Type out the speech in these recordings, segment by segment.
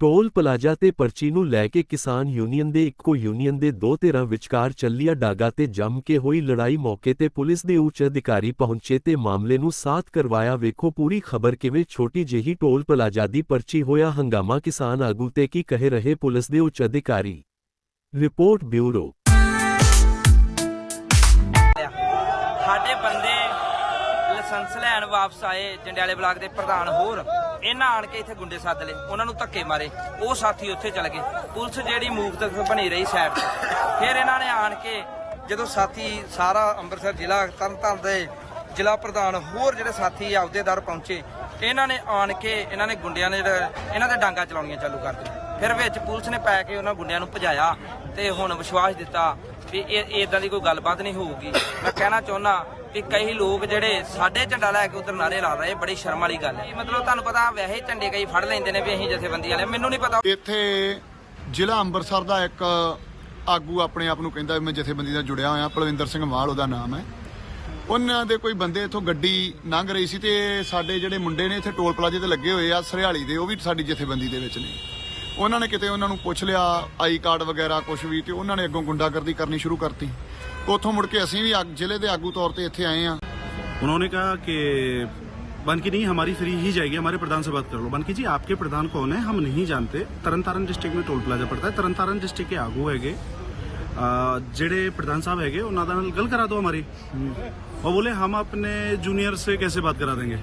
Toll plaza ਤੇ ਪਰਚੀ ਨੂੰ ਲੈ ਕੇ ਕਿਸਾਨ ਯੂਨੀਅਨ ਦੇ ਇੱਕੋ ਯੂਨੀਅਨ ਦੇ ਦੋ ਧਿਰਾਂ ਵਿਚਕਾਰ ਚੱਲੀਆ ਡਾਗਾ ਤੇ ਜੰਮ ਕੇ ਹੋਈ ਲੜਾਈ ਮੌਕੇ ਤੇ ਪੁਲਿਸ ਦੇ ਉੱਚ ਅਧਿਕਾਰੀ ਪਹੁੰਚੇ ਤੇ ਮਾਮਲੇ ਨੂੰ ਸਾਥ ਕਰਵਾਇਆ। ਵੇਖੋ ਪੂਰੀ ਖਬਰ ਕਿਵੇਂ ਛੋਟੀ ਜਿਹੀ ਟੋਲ ਪਲਾਜ਼ਾ ਦੀ ਪਰਚੀ ਹੋਇਆ। ਹੰਗਾਮਾ ਕਿਸਾਨ ਆਗੂ ਤੇ ਕੀ ਕਹਿ ਰਹੇ ਪੁਲਿਸ ਦੇ ਉੱਚ ਅਧਿਕਾਰੀ। Report bureau. ਸਾਡੇ ਬੰਦੇ ਲਾਇਸੈਂਸ ਲੈਣ ਵਾਪਸ ਆਏ ਜੰਡਿਆਲੇ ਬਲਾਕ ਦੇ ਪ੍ਰਧਾਨ ਹੋਰ। ਇਹਨਾਂ ਆਣ ਕੇ ਇੱਥੇ ਗੁੰਡੇ ਸੱਦ ਲਏ। ਉਹਨਾਂ ਨੂੰ ਧੱਕੇ ਮਾਰੇ। ਉਹ ਸਾਥੀ ਉੱਥੇ ਚਲੇ ਗਏ। ਪੁਲਿਸ ਜਿਹੜੀ ਮੂਕ ਬਣੀ ਰਹੀ ਸਾਈਡ ਤੇ। ਫਿਰ ਇਹਨਾਂ ਨੇ ਆਣ ਕੇ ਜਦੋਂ ਸਾਥੀ ਸਾਰਾ ਅੰਮ੍ਰਿਤਸਰ ਜ਼ਿਲ੍ਹਾ ਤਰਨਤਾਰਨ ਦੇ ਜ਼ਿਲ੍ਹਾ ਪ੍ਰਧਾਨ ਹੋਰ ਜਿਹੜੇ ਸਾਥੀ ਅਹੁਦੇਦਾਰ ਪਹੁੰਚੇ, ਇਹਨਾਂ ਨੇ ਆਣ ਕੇ ਇਹਨਾਂ ਨੇ ਗੁੰਡਿਆਂ ਨੇ ਜਿਹੜਾ- ਇਹਨਾਂ ਦੇ ਡਾਂਗਾ ਚਲਾਉਣੀਆਂ ਚਾਲੂ ਕਰ ਦਿੱਤੀਆਂ। ਫਿਰ ਵਿੱਚ ਪੁਲਿਸ ਨੇ ਪੈ ਕੇ ਉਹਨਾਂ ਗੁੰਡਿਆਂ ਨੂੰ ਭਜਾਇਆ ਤੇ ਹੁਣ ਵਿਸ਼ਵਾਸ ਦਿੱਤਾ ਵੀ ਇਹ ਇਦਾਂ ਦੀ ਕੋਈ ਗੱਲਬਾਤ ਨਹੀਂ ਹੋਊਗੀ। ਮੈਂ ਕਹਿਣਾ ਚਾਹੁੰਦਾ ਵੀ ਕਈ ਲੋਕ ਜਿਹੜੇ ਸਾਡੇ ਝੰਡਾ ਲੈ ਕੇ ਉਧਰ ਨਾਰੇ ਲਾ ਰਹੇ, ਬੜੀ ਸ਼ਰਮ ਵਾਲੀ ਗੱਲ ਹੈ। ਮਤਲਬ ਤੁਹਾਨੂੰ ਪਤਾ ਵੈਸੇ ਝੰਡੇ ਕਈ ਫੜ ਲੈਂਦੇ ਨੇ ਵੀ ਅਸੀਂ ਜਥੇਬੰਦੀ ਵਾਲੇ, ਮੈਨੂੰ ਨਹੀਂ ਪਤਾ। ਇੱਥੇ ਜ਼ਿਲ੍ਹਾ ਅੰਮ੍ਰਿਤਸਰ ਦਾ ਇੱਕ ਆਗੂ ਆਪਣੇ ਆਪ ਨੂੰ ਕਹਿੰਦਾ ਮੈਂ ਜਥੇਬੰਦੀ ਨਾਲ ਜੁੜਿਆ ਹੋਇਆ, ਪਲਵਿੰਦਰ ਸਿੰਘ ਮਾਲ ਉਹਦਾ ਨਾਮ ਹੈ। ਉਹਨਾਂ ਦੇ ਕੋਈ ਬੰਦੇ ਇੱਥੋਂ ਗੱਡੀ ਲੰਘ ਰਹੀ ਸੀ ਤੇ ਸਾਡੇ ਜਿਹੜੇ ਮੁੰਡੇ ਨੇ ਇੱਥੇ ਟੋਲ ਪਲਾਜ਼ੇ ਤੇ ਲੱਗੇ ਹੋਏ ਆ, ਸਰਿਆਲੀ ਦੇ, ਉਹ ਵੀ ਸਾਡੀ ਜਥੇਬੰਦੀ ਦੇ ਵਿੱਚ ਨੇ। ਉਹਨਾਂ ਨੇ ਕਿਤੇ ਉਹਨਾਂ ਨੂੰ ਪੁੱਛ ਲਿਆ ਆਈ ਕਾਰਡ ਵਗੈਰਾ ਕੁਝ ਵੀ ਤੇ ਉਹਨਾਂ ਨੇ ਅੱਗੋਂ ਗੁੰਡਾਗਰਦੀ ਕਰਨੀ ਸ਼ੁਰੂ ਕਰਤੀ ਉੱਥੋਂ ਮੁੜ ਕੇ ਅਸੀਂ ਵੀ ਆਗ- ਜ਼ਿਲ੍ਹੇ ਦੇ ਆਗੂ ਤੌਰ ਤੇ ਇੱਥੇ ਆਏ ਆ उन्होंने कहा कि बनकी नहीं हमारी फ्री ही जाएगी हमारे प्रधान से बात कर लो बनकी जी आपके प्रधान कौन है हम नहीं जानते तरन तारण डिस्ट्रिक्ट में टोल प्लाजा पड़ता है तरन तारण डिस्ट्रिक्ट के आगू हैगे ਅਹ ਜਿਹੜੇ ਪ੍ਰਧਾਨ ਸਾਹਿਬ ਹੈਗੇ ਉਹਨਾਂ ਦਾ ਨਾਲ ਗੱਲ ਕਰਾ ਦਿਓ हमारी वो बोले हम अपने जूनियर से कैसे बात करा देंगे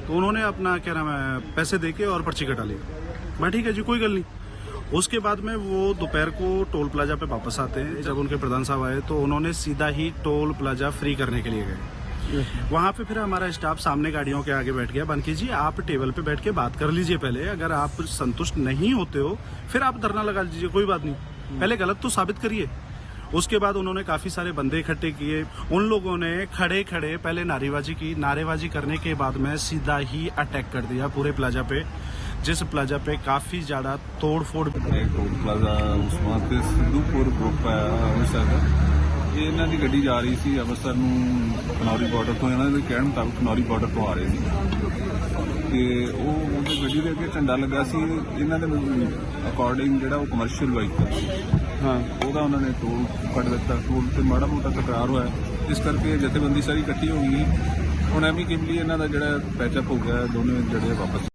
तो उन्होंने अपना क्या नाम है पैसे दे के और पर्ची कटा ली मैं ठीक है जी, कोई गल नहीं। उसके बाद में वो दोपहर को टोल प्लाजा पे वापस आते हैं, जब उनके प्रधान साहब आए तो उन्होंने सीधा ही टोल प्लाजा फ्री करने के लिए गए। वहाँ पे फिर हमारा स्टाफ सामने गाड़ियों के आगे बैठ गया बनकी जी, आप टेबल पे बैठ के बात कर लीजिए पहले। अगर आप संतुष्ट नहीं होते हो, फिर आप धरना लगा लीजिए कोई बात नहीं। पहले गलत तो साबित करिए। उसके बाद उन्होंने काफ़ी सारे बंदे इकट्ठे किए। उन लोगों ने खड़े खड़े पहले नारेबाजी की। नारेबाजी करने के बाद में सीधा ही अटैक कर दिया पूरे प्लाजा पे। जिस प्लाजा पे काफी ज्यादा तोड़ फोड़ ਇਹ ਟੋਲ ਪਲਾਜ਼ਾ ਉਸਮਾਨ ਤੇ ਸਿੱਧੂਪੁਰ ਗਰੁੱਪ ਹੈ ਅੰਮ੍ਰਿਤਸਰ ਦਾ ਇਹ ਇਹਨਾਂ ਦੀ ਗੱਡੀ ਜਾ ਰਹੀ ਸੀ ਅੰਮ੍ਰਿਤਸਰ ਨੂੰ ਖਨੌਰੀ ਬਾਰਡਰ ਤੋਂ ਇਹਨਾਂ ਦੇ ਕਹਿਣ ਮੁਤਾਬਕ ਖਨੌਰੀ ਬਾਰਡਰ ਤੋਂ ਆ ਰਹੇ ਸੀ ਤੇ ਉਹ ਉਹਦੀ ਗੱਡੀ ਦੇ ਅੱਗੇ ਝੰਡਾ ਲੱਗਾ ਸੀ ਇਹਨਾਂ ਦੇ ਅਕੋਰਡਿੰਗ ਜਿਹੜਾ ਉਹ ਕਮਰਸ਼ੀਅਲ ਵਾਹੀਕਲ ਸੀ ਹਾਂ ਉਹਦਾ ਉਹਨਾਂ ਨੇ ਟੋਲ ਕੱਢ ਦਿੱਤਾ ਟੋਲ ਤੇ ਮਾੜਾ ਮੋਟਾ ਤਕਰਾਰ ਹੋਇਆ ਇਸ ਕਰਕੇ ਜਥੇਬੰਦੀ ਸਾਰੀ ਇਕੱਠੀ ਹੋ ਗਈ ਹੁਣ ਐਮੀ ਕਿਮਲੀ ਇਹਨਾਂ ਦਾ ਜਿਹੜਾ ਪੈਚਅਪ ਹੋ ਗਿਆ ਦੋਨੇ ਜਿਹੜੇ ਵਾਪਸ